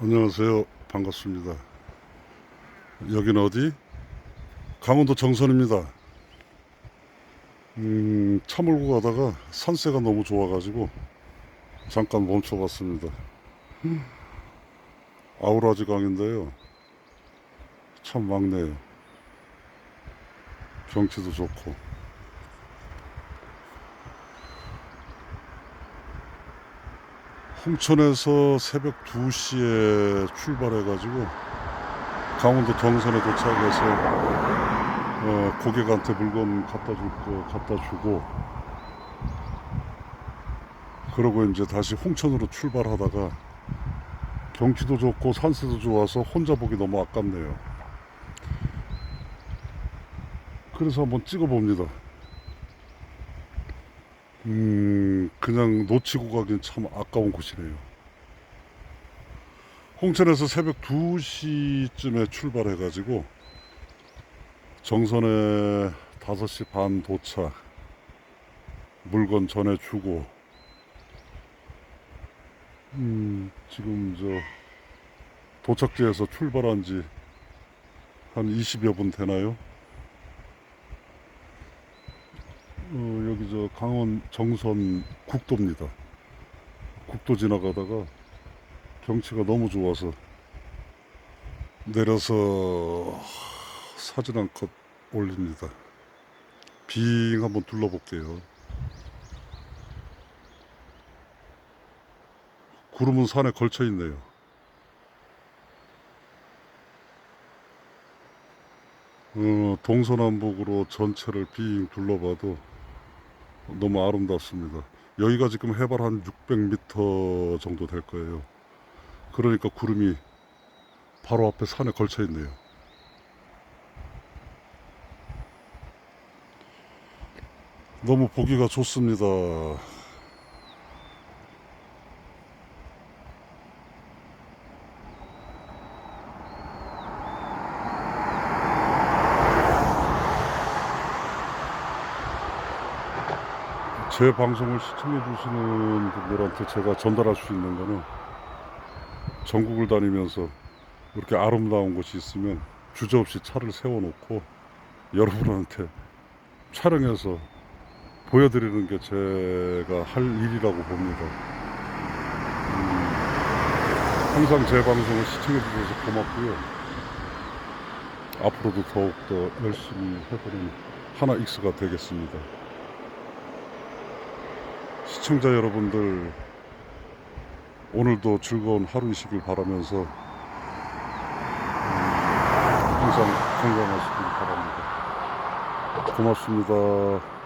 안녕하세요. 반갑습니다. 여기는 어디? 강원도 정선입니다. 음, 차 몰고 가다가 산세가 너무 좋아가지고 잠깐 멈춰봤습니다. 음, 아우라지 강인데요. 참 막네요. 경치도 좋고. 홍천에서 새벽 2시에 출발해가지고 강원도 정선에 도착해서 어, 고객한테 물건 갖다 줄거 갖다 주고 그러고 이제 다시 홍천으로 출발하다가 경치도 좋고 산세도 좋아서 혼자 보기 너무 아깝네요. 그래서 한번 찍어봅니다. 음, 그냥 놓치고 가긴 참 아까운 곳이네요. 홍천에서 새벽 2시쯤에 출발해가지고 정선에 5시 반 도착, 물건 전해주고, 음, 지금 저 도착지에서 출발한 지 한 20여 분 되나요? 어, 여기 저 강원 정선 국도입니다. 국도 지나가다가 경치가 너무 좋아서 내려서 사진 한 컷 올립니다. 빙 한번 둘러볼게요. 구름은 산에 걸쳐 있네요. 어, 동서남북으로 전체를 빙 둘러봐도 너무 아름답습니다. 여기가 지금 해발 한 600m 정도 될 거예요. 그러니까 구름이 바로 앞에 산에 걸쳐 있네요. 너무 보기가 좋습니다. 제 방송을 시청해 주시는 분들한테 제가 전달할 수 있는 거는 전국을 다니면서 이렇게 아름다운 곳이 있으면 주저없이 차를 세워놓고 여러분한테 촬영해서 보여드리는 게 제가 할 일이라고 봅니다. 음, 항상 제 방송을 시청해 주셔서 고맙고요. 앞으로도 더욱더 열심히 해보는 하나 익스가 되겠습니다. 시청자 여러분들 오늘도 즐거운 하루이시길 바라면서 음, 항상 건강하시길 바랍니다. 고맙습니다.